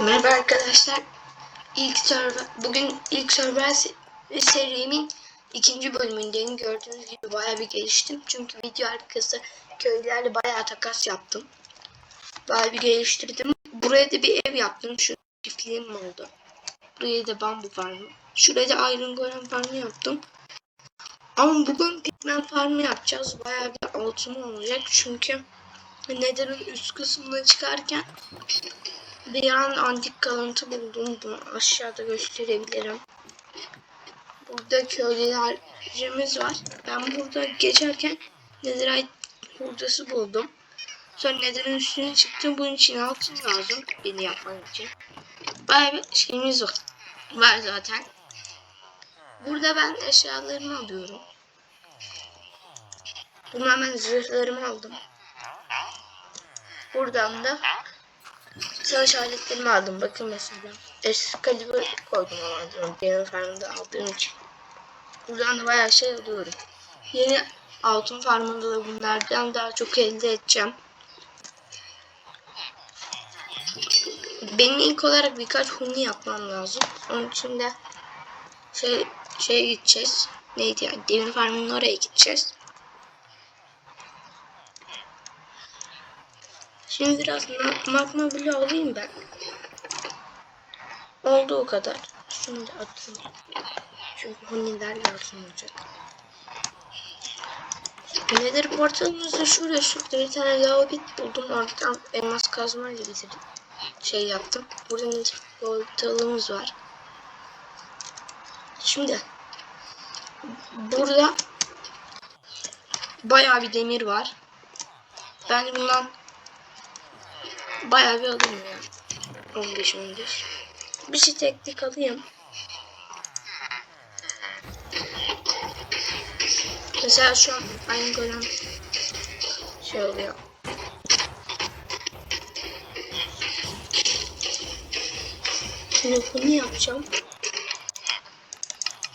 Merhaba arkadaşlar. İlk server, bugün ilk server se- serimin ikinci bölümündeyim. Gördüğünüz gibi bayağı bir geliştim. Çünkü video arkası köylerle bayağı takas yaptım. Bayağı bir geliştirdim. Buraya da bir ev yaptım. Şu çiftliğim oldu. Buraya da bambu farmı. Şuraya da iron golem farmı yaptım. Ama bugün pigmen farmı yapacağız. Bayağı bir altın olacak. Çünkü Nether'ın üst kısmına çıkarken bir an antik kalıntı buldum. Bunu aşağıda gösterebilirim. Burada köylülerimiz var. Ben burada geçerken Netherite hurdası buldum. Sonra Nether'ın üstüne çıktım. Bunun için altın lazım. Beni yapmak için. Bayağı bir şeyimiz var. Var zaten. Burada ben eşyalarımı alıyorum. Bundan ben zırhlarımı aldım. Buradan da savaş aletlerimi aldım. Bakın mesela. Excalibur koydum ama benim farmında aldığım için. Buradan da bayağı şey alıyorum. Yeni altın farmında da bunlardan daha çok elde edeceğim. Benim ilk olarak birkaç huni yapmam lazım. Onun için de şey şeye gideceğiz. Neydi yani? Demir farmının oraya gideceğiz. Şimdi biraz ma- magma bloğu alayım ben. Oldu o kadar. Şunu da atayım. Çünkü huniler lazım olacak. Nedir portalımızda şurada şurada bir tane lavabit buldum. Oradan elmas kazmayla bitirdim. Şey yaptım. Burada nedir portalımız var. Şimdi burada bayağı bir demir var. Ben bundan bayağı bir alayım ya. 15 15. Bir şey teknik alayım. Mesela şu an aynı golem şey oluyor. Şimdi bunu yapacağım.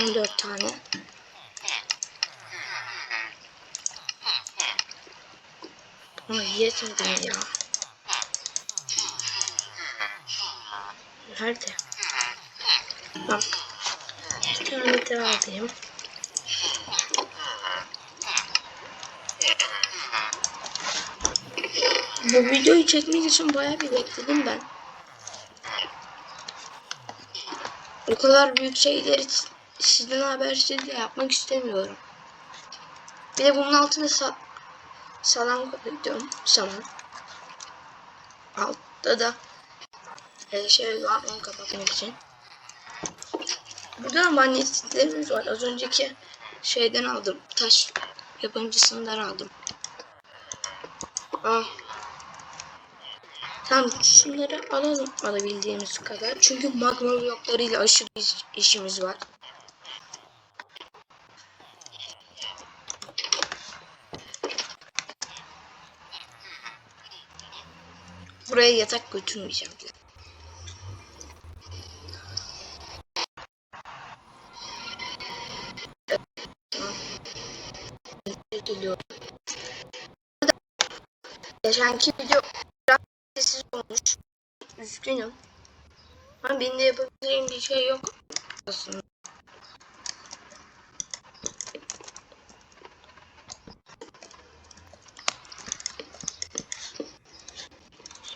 14 tane. Ama yetmedi ya. Nerede? Bak. Bir tane daha. Bu videoyu çekmek için bayağı bir bekledim ben. O kadar büyük şeyleri sizden habersiz de yapmak istemiyorum. Bir de bunun altına sa salam koydum. Saman. Altta da e, şey var onu kapatmak için. Burada magnetlerimiz var. Az önceki şeyden aldım. Taş yapımcısından aldım. Ah. Tamam şunları alalım alabildiğimiz kadar. Çünkü magma bloklarıyla aşırı iş- işimiz var. Buraya yatak götürmeyeceğim. Geçenki video biraz sessiz olmuş. Üzgünüm. Ama benim de yapabileceğim bir şey yok aslında.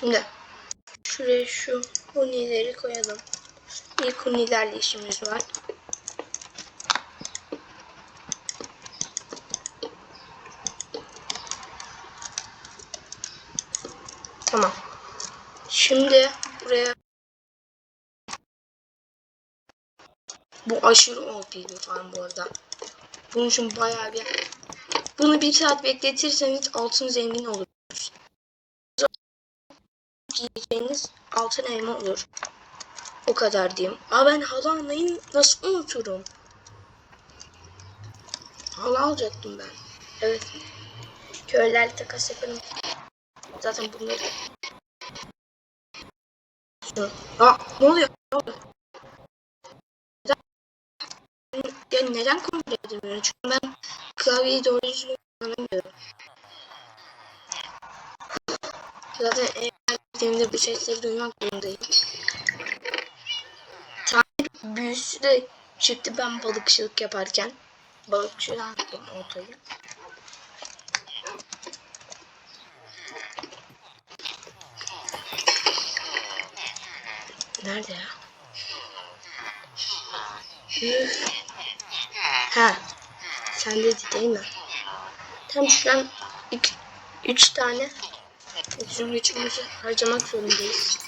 Şimdi şuraya şu hunileri koyalım. İlk hunilerle işimiz var. Tamam. Şimdi buraya bu aşırı OP bir bu arada. Bunun için bayağı bir bunu bir saat bekletirseniz altın zengin olursunuz. Yiyeceğiniz altın elma olur. O kadar diyeyim. Aa ben halı almayı nasıl unuturum? Halı alacaktım ben. Evet. Köylerle takas yaparım. Zaten bunları Aa, ne oluyor? Ne oluyor? Neden, ya neden kontrol edemiyorum? Çünkü ben klavyeyi doğru düzgün kullanamıyorum. Zaten eğer gittiğimde bu sesleri duymak zorundayım. Tanrı büyüsü de çıktı ben balıkçılık yaparken. Balıkçılığa attım Nerede ya? Ha. Sen dedi değil mi? Tam şuradan iki, üç tane bizim gücümüzü harcamak zorundayız.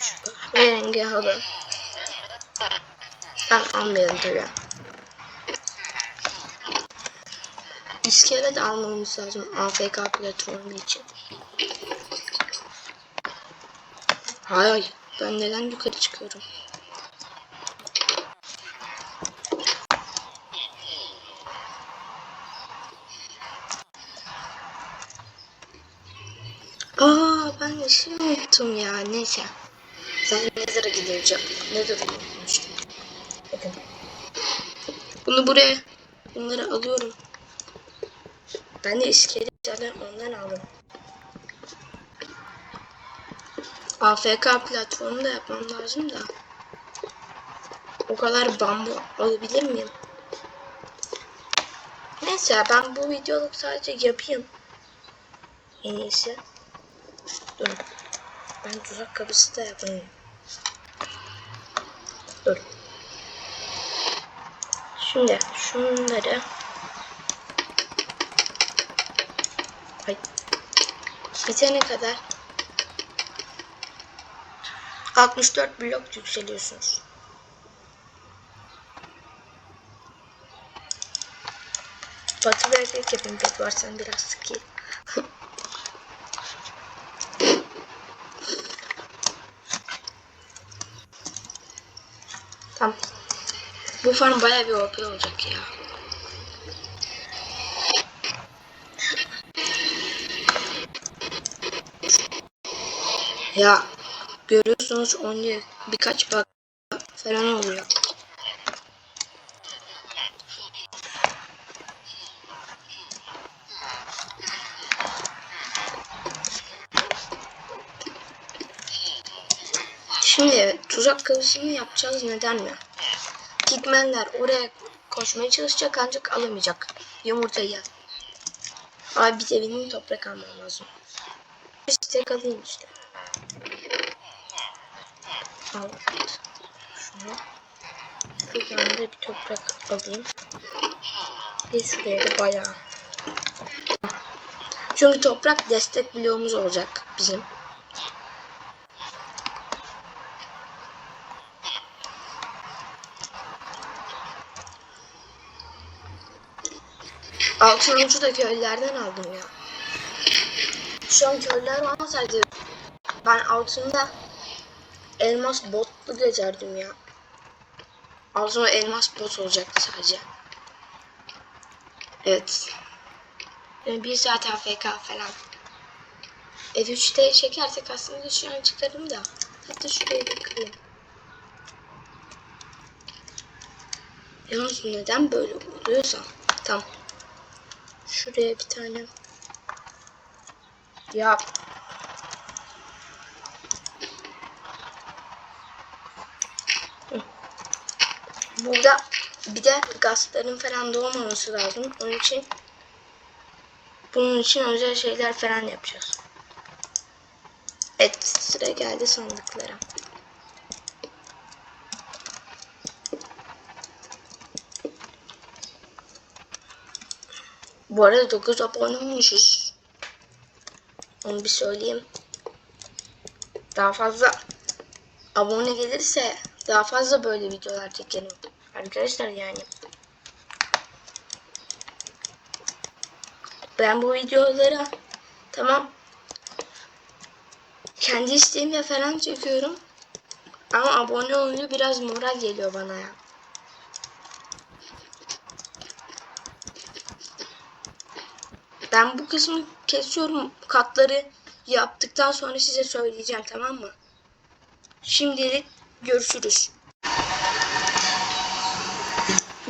Şu kahverengi halı. Ben almayalım tabii. İskele de almamız lazım AFK platformu için. Hayır, ben neden yukarı çıkıyorum? Aa ben de şey unuttum ya neyse. Zaten mezara gideceğim. Ne unutmuştum. Bakın. Bunu buraya bunları alıyorum. Ben de iskeletlerden ondan aldım. AFK platformu da yapmam lazım da. O kadar bambu alabilir miyim? Neyse ben bu videoluk sadece yapayım. En iyisi. Dur. Ben tuzak kapısı da yapayım. Dur. Şimdi şunları Ay. bitene kadar 64 blok yükseliyorsunuz. Batı vererek yapayım pek varsan biraz sıkayım. tamam. Bu farm baya bir OP olacak ya. Ya görüyorsunuz onca birkaç bak falan oluyor. Şimdi tuzak kapısını yapacağız neden mi? Pigmenler oraya koşmaya çalışacak ancak alamayacak. Yumurtayı. Abi bir benim toprak almam lazım. İşte alayım işte. Al. Şunu. Şuradan da bir toprak alayım. Da bayağı. Çünkü toprak destek bloğumuz olacak bizim. Altın ucu da köylerden aldım ya. Şu an köyler olmasaydı ben altında elmas botlu gezerdim ya. Altında elmas bot olacaktı sadece. Evet. Yani bir saat AFK falan. F3'te çekersek aslında şu an çıkarım da. Hatta şuraya bir kırayım. Yalnız neden böyle oluyorsa. Tamam. Şuraya bir tane. Ya. Burada bir de gazların falan doğmaması lazım. Onun için bunun için özel şeyler falan yapacağız. Evet sıra geldi sandıklara. Bu arada 9 abone olmuşuz. Onu bir söyleyeyim. Daha fazla abone gelirse daha fazla böyle videolar çekerim. Arkadaşlar yani. Ben bu videolara tamam kendi isteğimle falan çekiyorum. Ama abone olunca biraz moral geliyor bana ya. Ben bu kısmı kesiyorum. Katları yaptıktan sonra size söyleyeceğim tamam mı? Şimdilik görüşürüz.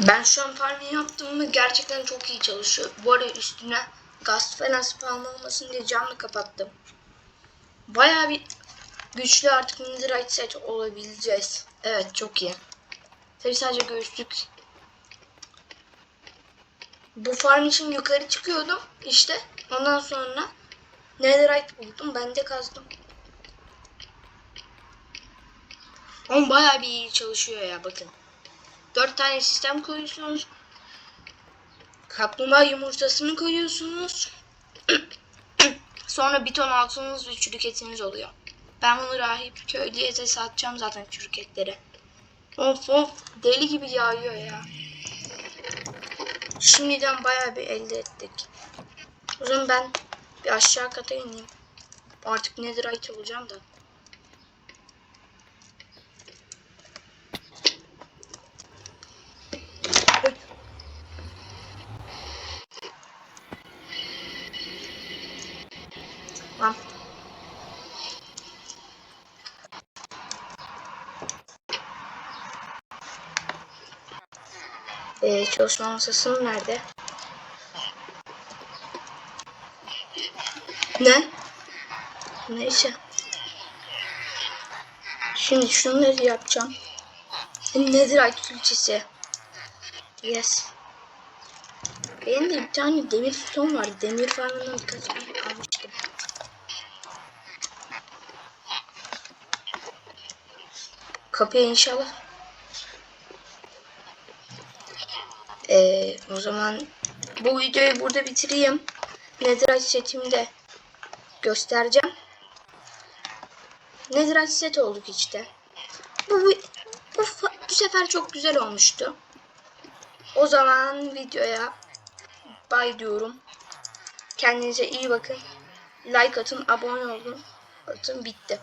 Ben şu an farming yaptım mı gerçekten çok iyi çalışıyor. Bu arada üstüne gaz falan spam olmasın diye camla kapattım. Bayağı bir güçlü artık netherite set olabileceğiz. Evet çok iyi. Tabi sadece göğüslük. Bu farm için yukarı çıkıyordum. İşte ondan sonra netherite buldum. Ben de kazdım. Ama bayağı bir iyi çalışıyor ya bakın. Dört tane sistem koyuyorsunuz. Kaplumbağa yumurtasını koyuyorsunuz. Sonra bir ton altınız ve çürük etiniz oluyor. Ben bunu rahip köylüye de satacağım zaten çürük etleri. Of of deli gibi yağıyor ya. Şimdiden bayağı bir elde ettik. O zaman ben bir aşağı kata ineyim. Artık netherite olacağım da. Tamam. Ee, çalışma masasım nerede? Ne? Neyse. Şimdi şunları yapacağım. Netherite külçesi. Yes. Benim de bir tane demir piton var. Demir farmından birkaç tane Kapıya inşallah. Ee, o zaman bu videoyu burada bitireyim. Netherite setimi de göstereceğim. Netherite set olduk işte. Bu, bu, bu, bu sefer çok güzel olmuştu. O zaman videoya bay diyorum. Kendinize iyi bakın. Like atın, abone olun. Atın bitti.